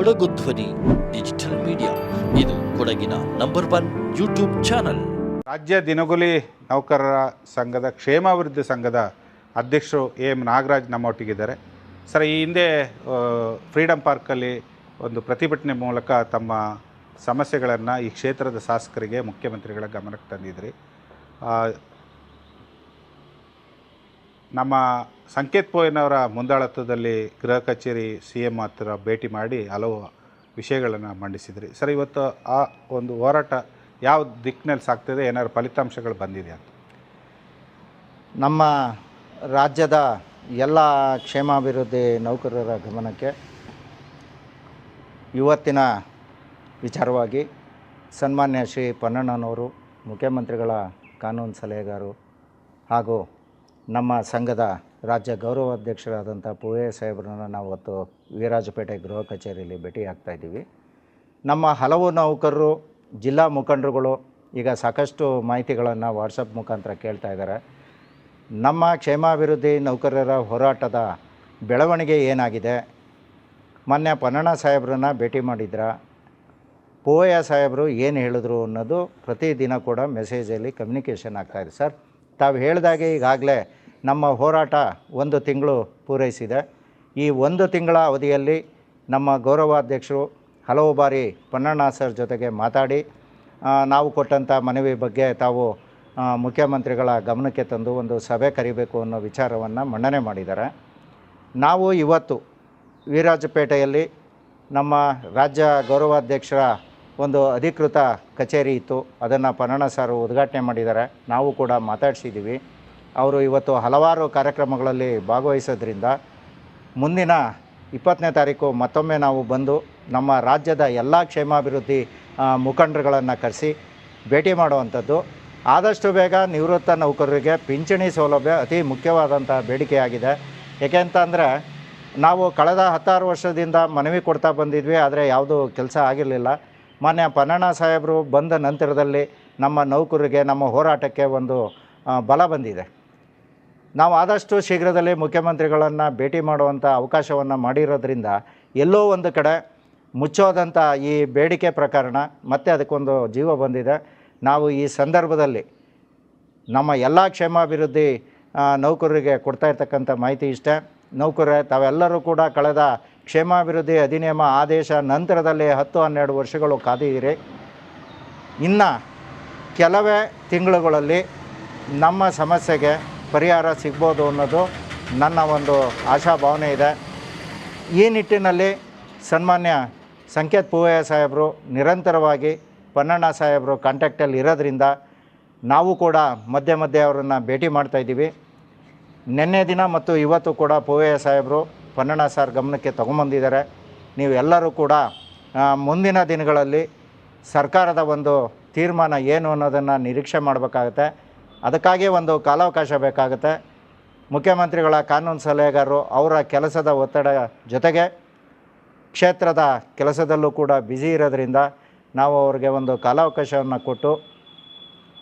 ಕೊಡಗು ಧ್ವನಿ, digital media. ಇದು ಕೊಡಗಿನ ನಂಬರ್ ಒನ್ ಯೂಟ್ಯೂಬ್ ಚಾನಲ್. ರಾಜ್ಯ ದಿನಗುಲಿ ನೌಕರರ ಸಂಘದ ಕ್ಷೇಮಾಭಿವೃದ್ಧಿ ಸಂಘದ ಅಧ್ಯಕ್ಷರು ಎ. ಎಂ ನಾಗರಾಜ್ ನಮ್ಮೊಟ್ಟಿಗಿದ್ದಾರೆ. ಸರ್, ಈ ಹಿಂದೆ ಫ್ರೀಡಂ ಪಾರ್ಕಲ್ಲಿ ಒಂದು ಪ್ರತಿಭಟನೆ ಮೂಲಕ ತಮ್ಮ ಸಮಸ್ಯೆಗಳನ್ನು ಈ ಕ್ಷೇತ್ರದ ಶಾಸಕರಿಗೆ, ಮುಖ್ಯಮಂತ್ರಿಗಳ ಗಮನಕ್ಕೆ ತಂದಿದ್ರಿ. ನಮ್ಮ ಸಂಕೇತ್ ಪೋಯ್ನವರ ಮುಂದಾಳತ್ವದಲ್ಲಿ ಗೃಹ ಕಚೇರಿ ಸಿ ಎಂ ಹತ್ತಿರ ಭೇಟಿ ಮಾಡಿ ಹಲವು ವಿಷಯಗಳನ್ನು ಮಂಡಿಸಿದ್ರಿ. ಸರ್, ಇವತ್ತು ಆ ಒಂದು ಹೋರಾಟ ಯಾವ ದಿಕ್ಕಿನಲ್ಲಿ ಸಾಗ್ತಿದೆ? ಏನಾದ್ರು ಫಲಿತಾಂಶಗಳು ಬಂದಿದೆ ಅಂತ? ನಮ್ಮ ರಾಜ್ಯದ ಎಲ್ಲ ಕ್ಷೇಮಾಭಿವೃದ್ಧಿ ನೌಕರರ ಗಮನಕ್ಕೆ ಇವತ್ತಿನ ವಿಚಾರವಾಗಿ ಸನ್ಮಾನ್ಯ ಶ್ರೀ ಪನ್ನಣ್ಣನವರು, ಮುಖ್ಯಮಂತ್ರಿಗಳ ಕಾನೂನು ಸಲಹೆಗಾರು ಹಾಗೂ ನಮ್ಮ ಸಂಘದ ರಾಜ್ಯ ಗೌರವಾಧ್ಯಕ್ಷರಾದಂಥ ಪೂವೆ ಸಾಹೇಬ್ರನ್ನ ನಾವು ವೀರಾಜಪೇಟೆ ಗೃಹ ಕಚೇರಿಯಲ್ಲಿ ಭೇಟಿ ಆಗ್ತಾ ಇದ್ದೀವಿ. ನಮ್ಮ ಹಲವು ನೌಕರರು, ಜಿಲ್ಲಾ ಮುಖಂಡರುಗಳು ಈಗ ಸಾಕಷ್ಟು ಮಾಹಿತಿಗಳನ್ನು ವಾಟ್ಸಪ್ ಮುಖಾಂತರ ಕೇಳ್ತಾ ಇದ್ದಾರೆ. ನಮ್ಮ ಕ್ಷೇಮಾಭಿವೃದ್ಧಿ ನೌಕರರ ಹೋರಾಟದ ಬೆಳವಣಿಗೆ ಏನಾಗಿದೆ? ಮೊನ್ನೆ ಪನ್ನಣ ಸಾಹೇಬ್ರನ್ನ ಭೇಟಿ ಮಾಡಿದ್ರ. ಪೂವಯ್ಯ ಸಾಹೇಬರು ಏನು ಹೇಳಿದ್ರು ಅನ್ನೋದು ಪ್ರತಿದಿನ ಕೂಡ ಮೆಸೇಜಲ್ಲಿ ಕಮ್ಯುನಿಕೇಷನ್ ಆಗ್ತಾಯಿದೆ ಸರ್, ತಾವು ಹೇಳಿದಾಗೆ ಈಗಾಗಲೇ ನಮ್ಮ ಹೋರಾಟ ಒಂದು ತಿಂಗಳು ಪೂರೈಸಿದೆ. ಈ ಒಂದು ತಿಂಗಳ ಅವಧಿಯಲ್ಲಿ ನಮ್ಮ ಗೌರವಾಧ್ಯಕ್ಷರು ಹಲವು ಬಾರಿ ಪೊನ್ನಣ್ಣ ಸರ್ ಜೊತೆಗೆ ಮಾತಾಡಿ ನಾವು ಕೊಟ್ಟಂಥ ಮನವಿ ಬಗ್ಗೆ ತಾವು ಮುಖ್ಯಮಂತ್ರಿಗಳ ಗಮನಕ್ಕೆ ತಂದು ಒಂದು ಸಭೆ ಕರಿಬೇಕು ಅನ್ನೋ ವಿಚಾರವನ್ನು ಮನ್ನಣೆ ಮಾಡಿದ್ದಾರೆ. ನಾವು ಇವತ್ತು ವೀರಾಜಪೇಟೆಯಲ್ಲಿ ನಮ್ಮ ರಾಜ್ಯ ಗೌರವಾಧ್ಯಕ್ಷರ ಒಂದು ಅಧಿಕೃತ ಕಚೇರಿ ಇತ್ತು. ಅದನ್ನು ಪನ್ನಣ್ಣ ಸಾರು ಉದ್ಘಾಟನೆ ಮಾಡಿದ್ದಾರೆ. ನಾವು ಕೂಡ ಮಾತಾಡಿಸಿದ್ದೀವಿ ಅವರು ಇವತ್ತು ಹಲವಾರು ಕಾರ್ಯಕ್ರಮಗಳಲ್ಲಿ ಭಾಗವಹಿಸೋದ್ರಿಂದ ಮುಂದಿನ ಇಪ್ಪತ್ತನೇ ತಾರೀಕು ಮತ್ತೊಮ್ಮೆ ನಾವು ಬಂದು ನಮ್ಮ ರಾಜ್ಯದ ಎಲ್ಲ ಕ್ಷೇಮಾಭಿವೃದ್ಧಿ ಮುಖಂಡರುಗಳನ್ನು ಕರೆಸಿ ಭೇಟಿ ಮಾಡುವಂಥದ್ದು. ಆದಷ್ಟು ಬೇಗ ನಿವೃತ್ತ ನೌಕರರಿಗೆ ಪಿಂಚಣಿ ಸೌಲಭ್ಯ ಅತಿ ಮುಖ್ಯವಾದಂಥ ಬೇಡಿಕೆಯಾಗಿದೆ. ಏಕೆಂತಂದರೆ ನಾವು ಕಳೆದ ಹತ್ತಾರು ವರ್ಷದಿಂದ ಮನವಿ ಕೊಡ್ತಾ ಬಂದಿದ್ವಿ, ಆದರೆ ಯಾವುದೂ ಕೆಲಸ ಆಗಿರಲಿಲ್ಲ. ಮಾನ್ಯ ಪನ್ನಣ್ಣ ಸಾಹೇಬರು ಬಂದ ನಂತರದಲ್ಲಿ ನಮ್ಮ ನೌಕರರಿಗೆ, ನಮ್ಮ ಹೋರಾಟಕ್ಕೆ ಒಂದು ಬಲ ಬಂದಿದೆ. ನಾವು ಆದಷ್ಟು ಶೀಘ್ರದಲ್ಲಿ ಮುಖ್ಯಮಂತ್ರಿಗಳನ್ನು ಭೇಟಿ ಮಾಡುವಂಥ ಅವಕಾಶವನ್ನು ಮಾಡಿರೋದ್ರಿಂದ ಎಲ್ಲೋ ಒಂದು ಕಡೆ ಮುಚ್ಚೋದಂಥ ಈ ಬೇಡಿಕೆ ಪ್ರಕರಣ, ಮತ್ತೆ ಅದಕ್ಕೊಂದು ಜೀವ ಬಂದಿದೆ. ನಾವು ಈ ಸಂದರ್ಭದಲ್ಲಿ ನಮ್ಮ ಎಲ್ಲ ಕ್ಷೇಮಾಭಿವೃದ್ಧಿ ನೌಕರರಿಗೆ ಕೊಡ್ತಾ ಇರ್ತಕ್ಕಂಥ ಮಾಹಿತಿ ಇಷ್ಟೇ. ನೌಕರೇ ತಾವೆಲ್ಲರೂ ಕೂಡ ಕಳೆದ ಕ್ಷೇಮಾಭಿವೃದ್ಧಿ ಅಧಿನಿಯಮ ಆದೇಶ ನಂತರದಲ್ಲಿ ಹತ್ತು ಹನ್ನೆರಡು ವರ್ಷಗಳು ಕಾದಿದ್ದೀರಿ. ಇನ್ನು ಕೆಲವೇ ತಿಂಗಳುಗಳಲ್ಲಿ ನಮ್ಮ ಸಮಸ್ಯೆಗೆ ಪರಿಹಾರ ಸಿಗ್ಬೋದು ಅನ್ನೋದು ನನ್ನ ಒಂದು ಆಶಾಭಾವನೆ ಇದೆ. ಈ ನಿಟ್ಟಿನಲ್ಲಿ ಸನ್ಮಾನ್ಯ ಸಂಕೇತ್ ಪೂವಯ್ಯ ಸಾಹೇಬರು ನಿರಂತರವಾಗಿ ಪನ್ನಣ್ಣ ಸಾಹೇಬರು ಕಾಂಟ್ಯಾಕ್ಟಲ್ಲಿ ಇರೋದ್ರಿಂದ ನಾವು ಕೂಡ ಮಧ್ಯೆ ಮಧ್ಯೆ ಅವರನ್ನು ಭೇಟಿ ಮಾಡ್ತಾಯಿದ್ದೀವಿ ನಿನ್ನೆ ದಿನ ಮತ್ತು ಇವತ್ತು ಕೂಡ ಪೂವಯ್ಯ ಸಾಹೇಬರು ಪನ್ನಣ್ಣ ಸಾರ್ ಗಮನಕ್ಕೆ ತೊಗೊಂಬಂದಿದ್ದಾರೆ. ನೀವೆಲ್ಲರೂ ಕೂಡ ಮುಂದಿನ ದಿನಗಳಲ್ಲಿ ಸರ್ಕಾರದ ಒಂದು ತೀರ್ಮಾನ ಏನು ಅನ್ನೋದನ್ನು ನಿರೀಕ್ಷೆ ಮಾಡಬೇಕಾಗತ್ತೆ. ಅದಕ್ಕಾಗಿ ಒಂದು ಕಾಲಾವಕಾಶ ಬೇಕಾಗುತ್ತೆ. ಮುಖ್ಯಮಂತ್ರಿಗಳ ಕಾನೂನು ಸಲಹೆಗಾರರು ಅವರ ಕೆಲಸದ ಒತ್ತಡ ಜೊತೆಗೆ ಕ್ಷೇತ್ರದ ಕೆಲಸದಲ್ಲೂ ಕೂಡ ಬ್ಯುಸಿ ಇರೋದರಿಂದ ನಾವು ಅವ್ರಿಗೆ ಒಂದು ಕಾಲಾವಕಾಶವನ್ನು ಕೊಟ್ಟು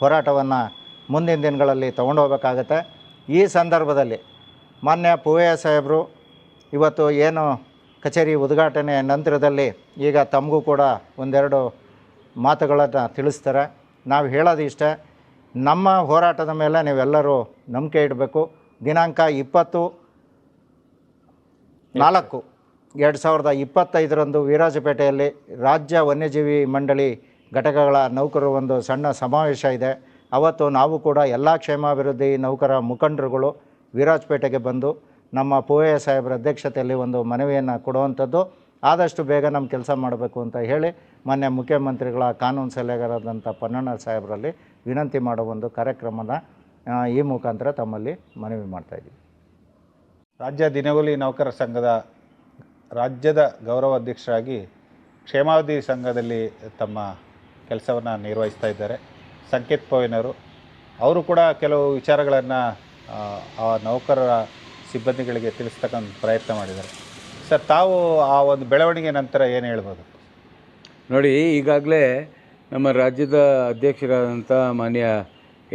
ಹೋರಾಟವನ್ನು ಮುಂದಿನ ದಿನಗಳಲ್ಲಿ ತೊಗೊಂಡು ಹೋಗಬೇಕಾಗತ್ತೆ. ಈ ಸಂದರ್ಭದಲ್ಲಿ ಮಾನ್ಯ ಪೂವಯ್ಯ ಸಾಹೇಬರು ಇವತ್ತು ಏನು ಕಚೇರಿ ಉದ್ಘಾಟನೆ ನಂತರದಲ್ಲಿ ಈಗ ತಮಗೂ ಕೂಡ ಒಂದೆರಡು ಮಾತುಗಳನ್ನು ತಿಳಿಸ್ತಾರೆ. ನಾವು ಹೇಳೋದು ಇಷ್ಟೇ ನಮ್ಮ ಹೋರಾಟದ ಮೇಲೆ ನೀವೆಲ್ಲರೂ ನಂಬಿಕೆ ಇಡಬೇಕು. ದಿನಾಂಕ ಇಪ್ಪತ್ತು, ನಾಲ್ಕು, ಎರಡು ಸಾವಿರದ ಇಪ್ಪತ್ತೈದರಂದು ವೀರಾಜಪೇಟೆಯಲ್ಲಿ ರಾಜ್ಯ ವನ್ಯಜೀವಿ ಮಂಡಳಿ ಘಟಕಗಳ ನೌಕರರ ಒಂದು ಸಣ್ಣ ಸಮಾವೇಶ ಇದೆ. ಅವತ್ತು ನಾವು ಕೂಡ ಎಲ್ಲ ಕ್ಷೇಮಾಭಿವೃದ್ಧಿ ನೌಕರ ಮುಖಂಡರುಗಳು ವೀರಾಜಪೇಟೆಗೆ ಬಂದು ನಮ್ಮ ಪೂವಯ್ಯ ಸಾಹೇಬರ ಅಧ್ಯಕ್ಷತೆಯಲ್ಲಿ ಒಂದು ಮನವಿಯನ್ನು ಕೊಡುವಂಥದ್ದು. ಆದಷ್ಟು ಬೇಗ ನಮ್ಮ ಕೆಲಸ ಮಾಡಬೇಕು ಅಂತ ಹೇಳಿ ಮಾನ್ಯ ಮುಖ್ಯಮಂತ್ರಿಗಳ ಕಾನೂನು ಸಲಹೆಗಾರರಾದಂಥ ಪನ್ನಣ್ಣ ಸಾಹೇಬರಲ್ಲಿ ವಿನಂತಿ ಮಾಡೋ ಒಂದು ಕಾರ್ಯಕ್ರಮನ ಈ ಮುಖಾಂತರ ತಮ್ಮಲ್ಲಿ ಮನವಿ ಮಾಡ್ತಾಯಿದ್ದೀವಿ ರಾಜ್ಯ ದಿನಗೂಲಿ ನೌಕರ ಸಂಘದ ರಾಜ್ಯದ ಗೌರವಾಧ್ಯಕ್ಷರಾಗಿ ಕ್ಷೇಮಾವಧಿ ಸಂಘದಲ್ಲಿ ತಮ್ಮ ಕೆಲಸವನ್ನು ನಿರ್ವಹಿಸ್ತಾ ಇದ್ದಾರೆ. ಸಂಕೇತ್ ಪೋವಿನವರು ಅವರು ಕೂಡ ಕೆಲವು ವಿಚಾರಗಳನ್ನು ಆ ನೌಕರರ ಸಿಬ್ಬಂದಿಗಳಿಗೆ ತಿಳಿಸ್ತಕ್ಕಂಥ ಪ್ರಯತ್ನ ಮಾಡಿದ್ದಾರೆ. ಸರ್, ತಾವು ಆ ಒಂದು ಬೆಳವಣಿಗೆ ನಂತರ ಏನು ಹೇಳ್ಬೋದು? ನೋಡಿ, ಈಗಾಗಲೇ ನಮ್ಮ ರಾಜ್ಯದ ಅಧ್ಯಕ್ಷರಾದಂಥ ಮಾನ್ಯ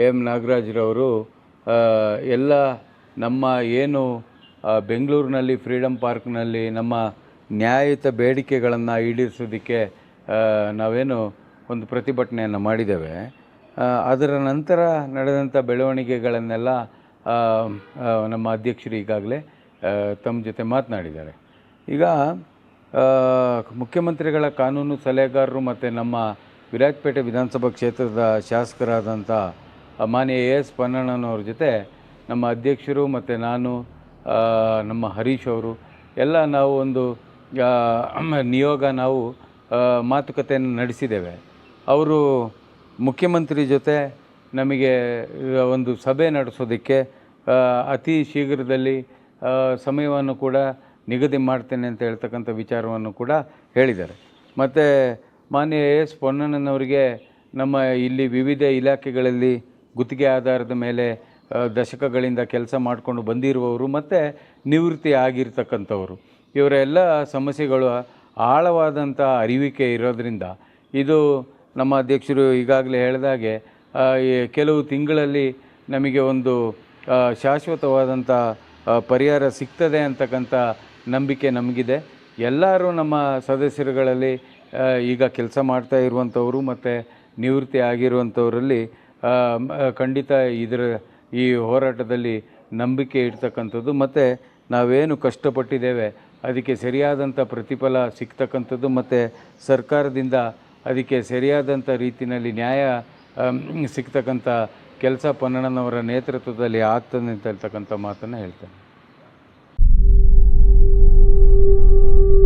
ಎಂ. ನಾಗರಾಜ್ರವರು ಎಲ್ಲ ನಮ್ಮ ಏನು ಬೆಂಗಳೂರಿನಲ್ಲಿ ಫ್ರೀಡಮ್ ಪಾರ್ಕ್ನಲ್ಲಿ ನಮ್ಮ ನ್ಯಾಯಯುತ ಬೇಡಿಕೆಗಳನ್ನು ಈಡೇರಿಸೋದಕ್ಕೆ ನಾವೇನು ಒಂದು ಪ್ರತಿಭಟನೆಯನ್ನು ಮಾಡಿದ್ದೇವೆ. ಅದರ ನಂತರ ನಡೆದಂಥ ಬೆಳವಣಿಗೆಗಳನ್ನೆಲ್ಲ ನಮ್ಮ ಅಧ್ಯಕ್ಷರು ಈಗಾಗಲೇ ತಮ್ಮ ಜೊತೆ ಮಾತನಾಡಿದ್ದಾರೆ. ಈಗ ಮುಖ್ಯಮಂತ್ರಿಗಳ ಕಾನೂನು ಸಲಹೆಗಾರರು ಮತ್ತು ನಮ್ಮ ವಿರಾಜಪೇಟೆ ವಿಧಾನಸಭಾ ಕ್ಷೇತ್ರದ ಶಾಸಕರಾದಂಥ ಮಾನ್ಯ ಎ ಎಸ್ ಪನ್ನಣ್ಣನವ್ರ ಜೊತೆ ನಮ್ಮ ಅಧ್ಯಕ್ಷರು ಮತ್ತು ನಾನು ನಮ್ಮ ಹರೀಶ್ ಅವರು ಎಲ್ಲ ನಾವು ಒಂದು ನಿಯೋಗ ನಾವು ಮಾತುಕತೆಯನ್ನು ನಡೆಸಿದ್ದೇವೆ. ಅವರು ಮುಖ್ಯಮಂತ್ರಿ ಜೊತೆ ನಮಗೆ ಒಂದು ಸಭೆ ನಡೆಸೋದಕ್ಕೆ ಅತಿ ಶೀಘ್ರದಲ್ಲಿ ಸಮಯವನ್ನು ಕೂಡ ನಿಗದಿ ಮಾಡ್ತೇನೆ ಅಂತ ಹೇಳ್ತಕ್ಕಂಥ ವಿಚಾರವನ್ನು ಕೂಡ ಹೇಳಿದ್ದಾರೆ. ಮತ್ತು ಮಾನ್ಯ ಎ ಎಸ್ ಪೊನ್ನಣ್ಣನವರಿಗೆ ನಮ್ಮ ಇಲ್ಲಿ ವಿವಿಧ ಇಲಾಖೆಗಳಲ್ಲಿ ಗುತ್ತಿಗೆ ಆಧಾರದ ಮೇಲೆ ದಶಕಗಳಿಂದ ಕೆಲಸ ಮಾಡಿಕೊಂಡು ಬಂದಿರುವವರು ಮತ್ತು ನಿವೃತ್ತಿ ಆಗಿರ್ತಕ್ಕಂಥವರು. ಇವರ ಎಲ್ಲ ಸಮಸ್ಯೆಗಳು ಆಳವಾದಂಥ ಅರಿವಿಕೆ ಇರೋದರಿಂದ ಇದು ನಮ್ಮ ಅಧ್ಯಕ್ಷರು ಈಗಾಗಲೇ ಹೇಳಿದಾಗೆ ಕೆಲವು ತಿಂಗಳಲ್ಲಿ ನಮಗೆ ಒಂದು ಶಾಶ್ವತವಾದಂಥ ಪರಿಹಾರ ಸಿಗ್ತದೆ ಅಂತಕ್ಕಂಥ ನಂಬಿಕೆ ನಮಗಿದೆ. ಎಲ್ಲರೂ ನಮ್ಮ ಸದಸ್ಯರುಗಳಲ್ಲಿ ಈಗ ಕೆಲಸ ಮಾಡ್ತಾ ಇರುವಂಥವರು ಮತ್ತು ನಿವೃತ್ತಿ ಆಗಿರುವಂಥವರಲ್ಲಿ ಖಂಡಿತ ಇದರ, ಈ ಹೋರಾಟದಲ್ಲಿ ನಂಬಿಕೆ ಇಡ್ತಕ್ಕಂಥದ್ದು ಮತ್ತು ನಾವೇನು ಕಷ್ಟಪಟ್ಟಿದ್ದೇವೆ, ಅದಕ್ಕೆ ಸರಿಯಾದಂಥ ಪ್ರತಿಫಲ ಸಿಗ್ತಕ್ಕಂಥದ್ದು ಮತ್ತು ಸರ್ಕಾರದಿಂದ ಅದಕ್ಕೆ ಸರಿಯಾದಂಥ ರೀತಿಯಲ್ಲಿ ನ್ಯಾಯ ಸಿಗ್ತಕ್ಕಂಥ ಕೆಲಸ ಪನ್ನಣ್ಣನವರ ನೇತೃತ್ವದಲ್ಲಿ ಆಗ್ತದೆ ಅಂತ ಹೇಳ್ತಕ್ಕಂಥ ಮಾತನ್ನು ಹೇಳ್ತೇನೆ.